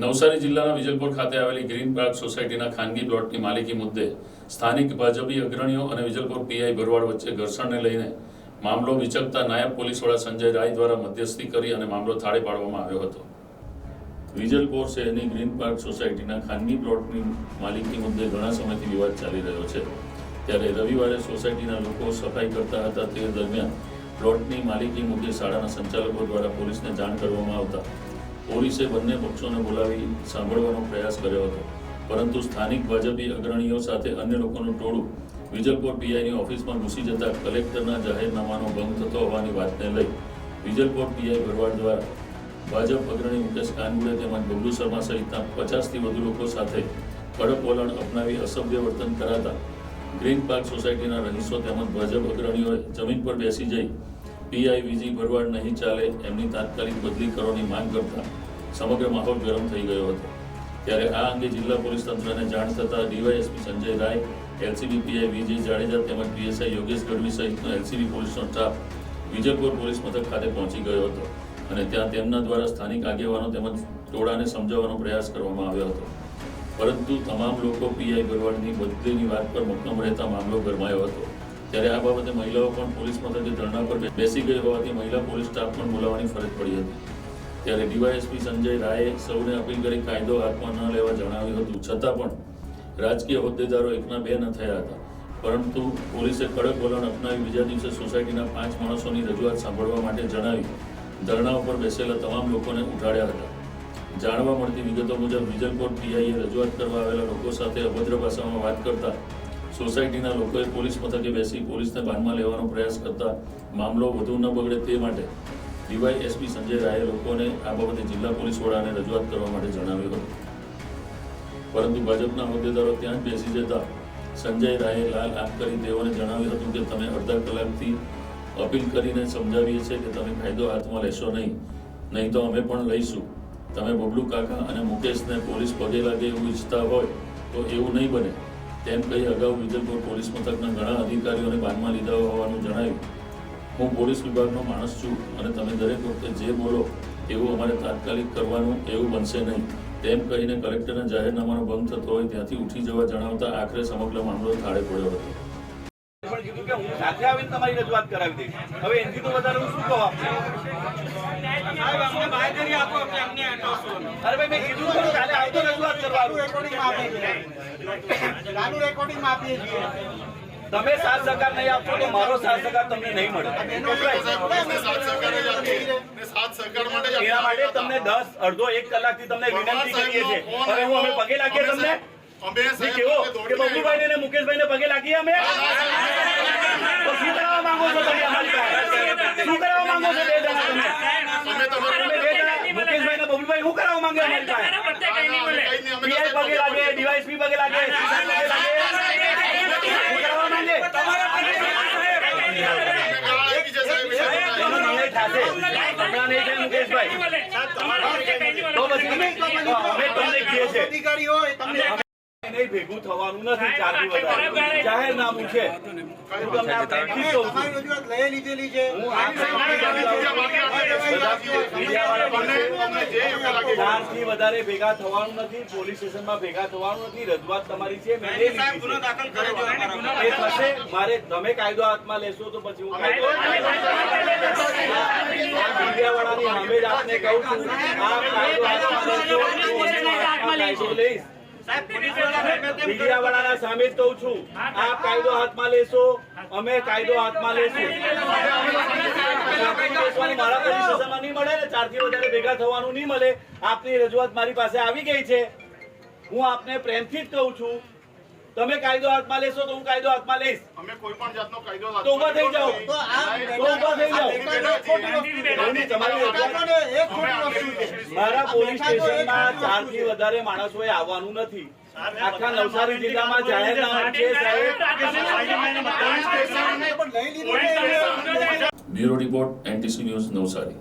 નવસારી જિલ્લાના વિજલપુર ખાતે આવેલી ગ્રીન પાર્ક સોસાયટીના ખાનગી પ્લોટની માલિકી મુદ્દે સ્થાનિક ભાજપી અગ્રણીઓ અને વિજલપુર પીઆઈ ભરવાડ વચ્ચે ઘર્ષણને લઈને મામલો વિચકતા નાયબ પોલીસ વડા સંજય રાય દ્વારા મધ્યસ્થી કરી અને મામલો થાળે પાડવામાં આવ્યો હતો. વિજલપોર શહેરની ગ્રીન પાર્ક સોસાયટીના ખાનગી પ્લોટની માલિકી મુદ્દે ઘણા સમયથી વિવાદ ચાલી રહ્યો છે. ત્યારે રવિવારે સોસાયટીના લોકો સફાઈ કરતા હતા તે દરમિયાન પ્લોટની માલિકી મુદ્દે શાળાના સંચાલકો દ્વારા પોલીસને જાણ કરવામાં આવતા પોલીસે બંને પક્ષોને બોલાવી સાંભળવાનો પ્રયાસ કર્યો હતો. પરંતુ સ્થાનિક ભાજપી અગ્રણીઓ સાથે અન્ય લોકોનું ટોળું વિજલપોર પીઆઈની ઓફિસમાં ઘૂસી જતા કલેક્ટરના જાહેરનામાનો ભંગ થતો હોવાની વાતને લઈ વિજલપોર પીઆઈ ભરવાડ દ્વારા ભાજપ અગ્રણી મુકેશ કાનગુડે તેમજ બબલુ શર્મા સહિતના પચાસથી વધુ લોકો સાથે કડક વલણ અપનાવી અસભ્ય વર્તન કરાતા ગ્રીન પાર્ક સોસાયટીના રહીશો તેમજ ભાજપ અગ્રણીઓએ જમીન પર બેસી જઈ પીઆઈ વિજી ભરવાડ નહીં ચાલે, એમની તાત્કાલિક બદલી કરવાની માંગ કરતા સમગ્ર માહોલ ગરમ થઈ ગયો હતો. ત્યારે આ અંગે જિલ્લા પોલીસ તંત્રને જાણ થતાં DYSP Sanjay Rai, LCB PI Vijay Jadeja તેમજ પીએસઆઈ યોગેશ ગઢવી સહિતનો એલસીબી પોલીસનો સ્ટાફ વિજયપુર પોલીસ મથક ખાતે પહોંચી ગયો હતો અને ત્યાં તેમના દ્વારા સ્થાનિક આગેવાનો તેમજ ટોળાને સમજાવવાનો પ્રયાસ કરવામાં આવ્યો હતો. પરંતુ તમામ લોકો પીઆઈ ભરવાડની બદલીની વાત પર મક્કમ રહેતા મામલો ગરમાયો હતો. ત્યારે આ બાબતે મહિલાઓ પણ પોલીસ મથકે ધરણા પર બેસી ગઈ હોવાથી મહિલા પોલીસ સ્ટાફ પણ બોલાવવાની ફરજ પડી હતી. ત્યારે ડીવાયએસપી સંજય રાયે સૌને અપીલ કરી કાયદો હાથમાં ન લેવા જણાવ્યું હતું. છતાં પણ રાજકીય હોદ્દેદારો એકના બે ન થયા હતા. પરંતુ પોલીસે કડક વલણ અપનાવી બીજા દિવસે સોસાયટીના પાંચ માણસોની રજૂઆત સાંભળવા માટે જણાવી ધરણા ઉપર બેસેલા તમામ લોકોને ઉઠાડ્યા હતા. જાણવા મળતી વિગતો મુજબ વિજલપોર પીઆઈએ રજૂઆત કરવા આવેલા લોકો સાથે અભદ્ર ભાષામાં વાત કરતા સોસાયટીના લોકોએ પોલીસ મથકે બેસી પોલીસને ભાનમાં લેવાનો પ્રયાસ કરતા મામલો વધુ ન બગડે તે માટે ડીવાયએસપી સંજય રાયે લોકોને આ બાબતે જિલ્લા પોલીસ વડાને રજૂઆત કરવા માટે જણાવ્યું હતું. પરંતુ ભાજપના હોદ્દેદારો ત્યાં જ બેસી જતા સંજય રાયે લાલ આંખ કરી તેઓને જણાવ્યું હતું કે તમે અડધા કલાકથી અપીલ કરીને સમજાવીએ છીએ કે તમે કાયદો હાથમાં લેશો નહીં. નહીં તો અમે પણ લઈશું. તમે બબલુ કાકા અને મુકેશને પોલીસ પગે લાગે એવું ઈચ્છતા હોય તો એવું નહીં બને. તેમ કહી અગાઉ વિજલપુર પોલીસ મથકના ઘણા અધિકારીઓને બાનમાં લીધા હોવાનું જણાવ્યું હું પોલીસ વિભાગનો માણસ છું અને તમે દરેક વખતે જે બોલો એવું અમારે તાત્કાલિક કરવાનું એવું બનશે નહીં. તેમ કહીને કલેક્ટરના જાહેરનામાનો ભંગ થતો હોય ત્યાંથી ઉઠી જવા જણાવતા આખરે સમગ્ર મામલો થાળે પડ્યો હતો. પણ કીધું કે હું સાથે આવીને તમારી રજૂઆત કરાવી દઈશ. હવે એનથી તો વધારે હું શું કહું આપને અરે ભાઈ મેં કીધું તો કાલે આવતો રજૂઆત કરવા ચાલુ રેકોર્ડિંગ આપીએ છીએ. તમે સાથ સહકાર નહીં આપશો તો મારો સાથ સહકાર તમને નહીં મળે. એના માટે તમને દસ અડધો એક કલાકથી તમને વિનંતી કરીએ છીએ. હવે હું અમે પગે લાગીએ તમને? કેવો? કે બબલુભાઈને ને મુકેશભાઈને પગે લાગીએ અમે? તો શું કરાવવા માંગો છો તમે અમારી શું કરાવવા માંગો છો બે જણા તમે? તમે મુકેશભાઈ ને બબલુભાઈ કરાવવા માંગે પીઆઈ પગે લાગે ડીવાયસપી પગે કરાવવા માંગે નહીં ભેગું થવાનું નથી જાહેરનામું છે હું તમને ચારથી વધારે ભેગા થવાનું નથી પોલીસ સ્ટેશનમાં ભેગા થવાનું નથી રજૂઆત તમારી છે મારે તમે કાયદો હાથમાં લેશો તો પછી હું મીડિયાવાળાની સામે જ આપને કહું છું. આ કાયદો હાથમાં લેશો લઈશ. મીડિયાવાળાના સામે જ કહું છું. આપ કાયદો હાથમાં લેશો અમે કાયદો હાથમાં લેશું મારા પોલીસ નહીં મળે ને ચારથી વધારે ભેગા થવાનું નહીં મળે આપની રજૂઆત મારી પાસે આવી ગઈ છે. હું આપને પ્રેમથી જ કહું છું તમે કાયદો હાથમાં લેશો તો હું કાયદો હાથમાં લઈશ. અમે કોઈ પણ જાતનો કાયદો તો ઊભા થઈ જાઓ. તો મારા પોલીસ સ્ટેશનમાં ચારથી વધારે માણસોએ આવવાનું નથી આખા નવસારી જિલ્લામાં જાહેરનામું છે સાહેબ bureau report NTC news Navsari